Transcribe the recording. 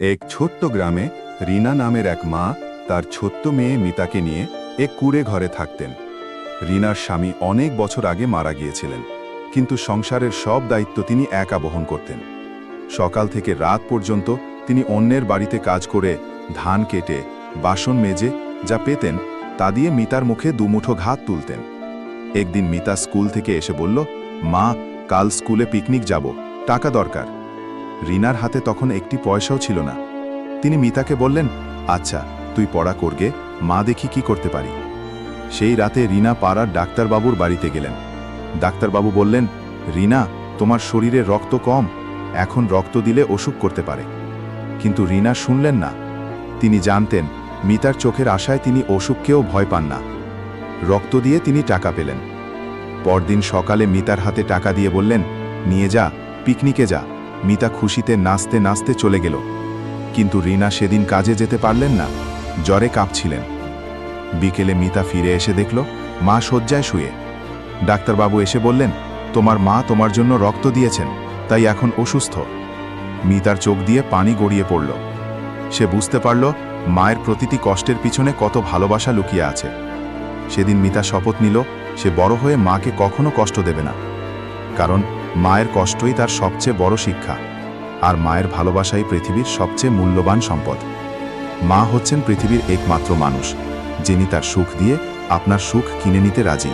এক ছোট্ট গ্রামে রিনা নামের এক মা তার ছোট্ট মেয়ে মিতাকে নিয়ে এক কুড়ে ঘরে থাকতেন। রিনার স্বামী অনেক বছর আগে মারা গিয়েছিলেন, কিন্তু সংসারের সব দায়িত্ব তিনি একা বহন করতেন। সকাল থেকে রাত পর্যন্ত তিনি অন্যের বাড়িতে কাজ করে ধান কেটে, বাসন মেজে যা পেতেন তা দিয়ে মিতার মুখে দুমুঠো ঘাত তুলতেন। একদিন মিতা স্কুল থেকে এসে বলল, মা, কাল স্কুলে পিকনিক যাব, টাকা দরকার। রিনার হাতে তখন একটি পয়সাও ছিল না। তিনি মিতাকে বললেন আচ্ছা তুই পড়া করগে, মা দেখি কি করতে পারি। সেই রাতে রিনা পাড়ার ডাক্তারবাবুর বাড়িতে গেলেন। ডাক্তারবাবু বললেন, রিনা, তোমার শরীরে রক্ত কম, এখন রক্ত দিলে অসুখ করতে পারে। কিন্তু রিনা শুনলেন না। তিনি জানতেন, মিতার চোখের আশায় তিনি অসুখকেও ভয় পান না। রক্ত দিয়ে তিনি টাকা পেলেন। পরদিন সকালে মিতার হাতে টাকা দিয়ে বললেন, নিয়ে যা, পিকনিকে যা। মিতা খুশিতে নাচতে নাচতে চলে গেল। কিন্তু রিনা সেদিন কাজে যেতে পারলেন না, জ্বরে কাঁপছিলেন। বিকেলে মিতা ফিরে এসে দেখল, মা শয্যায় শুয়ে। ডাক্তারবাবু এসে বললেন, তোমার মা তোমার জন্য রক্ত দিয়েছেন, তাই এখন অসুস্থ। মিতার চোখ দিয়ে পানি গড়িয়ে পড়ল। সে বুঝতে পারল, মায়ের প্রতিটি কষ্টের পিছনে কত ভালোবাসা লুকিয়ে আছে। সেদিন মিতা শপথ নিল, সে বড় হয়ে মাকে কখনো কষ্ট দেবে না। কারণ মায়ের কষ্টই তার সবচেয়ে বড় শিক্ষা, আর মায়ের ভালোবাসাই পৃথিবীর সবচেয়ে মূল্যবান সম্পদ। মা হচ্ছেন পৃথিবীর একমাত্র মানুষ, যিনি তার সুখ দিয়ে আপনার সুখ কিনে নিতে রাজি।